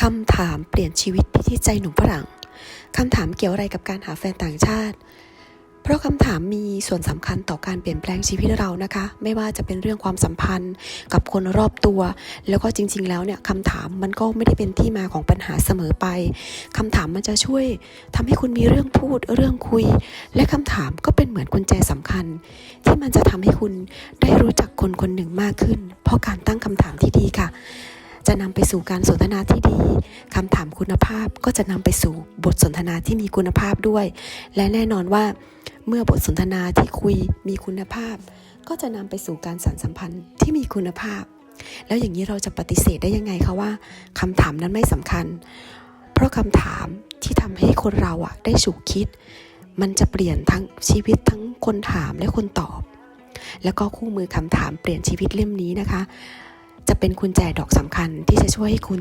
คำถามเปลี่ยนชีวิตพิธีใจหนุ่มฝรั่งคำถามเกี่ยวอะไรกับการหาแฟนต่างชาติ เพราะคำถามมีส่วนสำคัญต่อการเปลี่ยนแปลงชีวิตเรานะคะ ไม่ว่าจะเป็นเรื่องความสัมพันธ์กับคนรอบตัว แล้วก็จริง ๆ แล้วเนี่ยคำถามมันก็ไม่ได้เป็นที่มาของปัญหาเสมอไปคำถามมันจะช่วยทำให้คุณมีเรื่องพูดเรื่องคุย และคำถามก็เป็นเหมือนกุญแจสำคัญ ที่มันจะทำให้คุณได้รู้จักคนคนหนึ่งมากขึ้น เพราะการตั้งคำถามที่ดีค่ะ จะนำไปสู่การสนทนาที่ดีคำถามคุณภาพก็จะนำไปสู่บทสนทนาที่มีคุณภาพด้วย และแน่นอนว่า เมื่อบทสนทนาที่คุยมีคุณภาพ ก็จะนำไปสู่การสานสัมพันธ์ที่มีคุณภาพ แล้วอย่างนี้เราจะปฏิเสธได้ยังไงคะว่าคำถามนั้นไม่สำคัญ เพราะคำถามที่ทำให้คนเราอะได้ฉุกคิด มันจะเปลี่ยนทั้งชีวิตทั้งคนถามและคนตอบ แล้วก็คู่มือคำถามเปลี่ยนชีวิตเล่มนี้นะคะ จะเป็นกุญแจดอกสำคัญที่จะช่วยให้คุณ